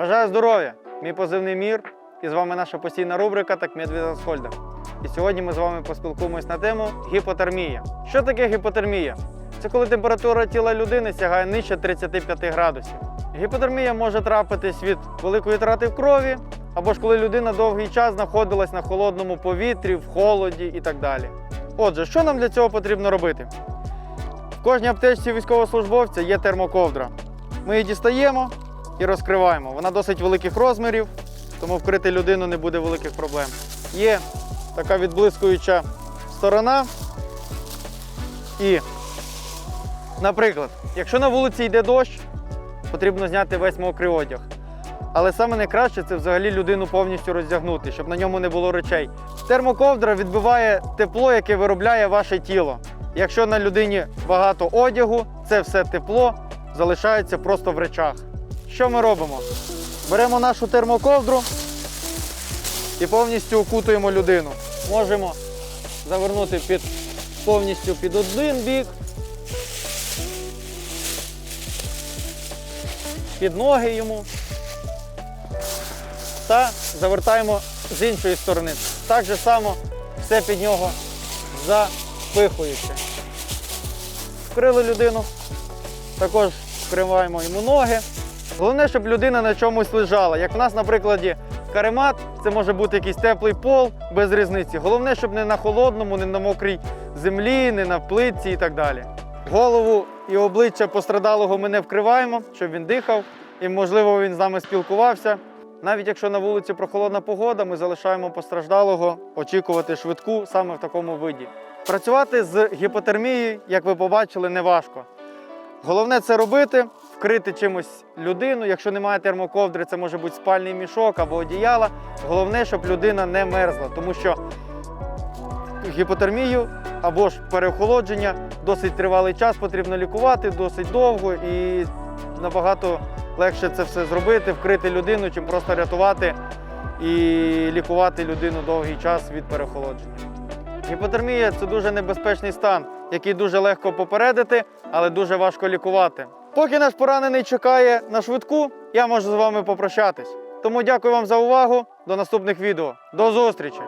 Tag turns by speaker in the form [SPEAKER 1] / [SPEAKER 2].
[SPEAKER 1] Бажаю здоров'я! Мій позивний мір. І з вами наша постійна рубрика «Так Медведа Схольда». І сьогодні ми з вами поспілкуємось на тему гіпотермія. Що таке гіпотермія? Це коли температура тіла людини сягає нижче 35 градусів. Гіпотермія може трапитись від великої трати крові, або ж коли людина довгий час знаходилась на холодному повітрі, в холоді і так далі. Отже, що нам для цього потрібно робити? В кожній аптечці військовослужбовця є термоковдра. Ми її дістаємо і розкриваємо. Вона досить великих розмірів, тому вкрити людину не буде великих проблем. Є така відблискуюча сторона. І, наприклад, якщо на вулиці йде дощ, потрібно зняти весь мокрий одяг. Але саме найкраще це взагалі людину повністю роздягнути, щоб на ньому не було речей. Термоковдра відбиває тепло, яке виробляє ваше тіло. Якщо на людині багато одягу, це все тепло залишається просто в речах. Що ми робимо? Беремо нашу термоковдру і повністю окутуємо людину. Можемо завернути під, повністю під один бік, під ноги йому та завертаємо з іншої сторони. Так же само все під нього запихується. Вкрили людину, також вкриваємо йому ноги. Головне, щоб людина на чомусь лежала. Як в нас, на прикладі, каремат, це може бути якийсь теплий пол без різниці. Головне, щоб не на холодному, не на мокрій землі, не на плитці і так далі. Голову і обличчя пострадалого ми не вкриваємо, щоб він дихав і, можливо, він з нами спілкувався. Навіть якщо на вулиці прохолодна погода, ми залишаємо постраждалого очікувати швидку саме в такому виді. Працювати з гіпотермією, як ви побачили, не важко. Головне це робити, вкрити чимось людину. Якщо немає термоковдри, це може бути спальний мішок або одіяла. Головне, щоб людина не мерзла, тому що гіпотермію або ж переохолодження досить тривалий час потрібно лікувати, досить довго і набагато легше це все зробити, вкрити людину, чим просто рятувати і лікувати людину довгий час від переохолодження. Гіпотермія це дуже небезпечний стан, який дуже легко попередити, але дуже важко лікувати. Поки наш поранений чекає на швидку, я можу з вами попрощатись. Тому дякую вам за увагу. До наступних відео. До зустрічі!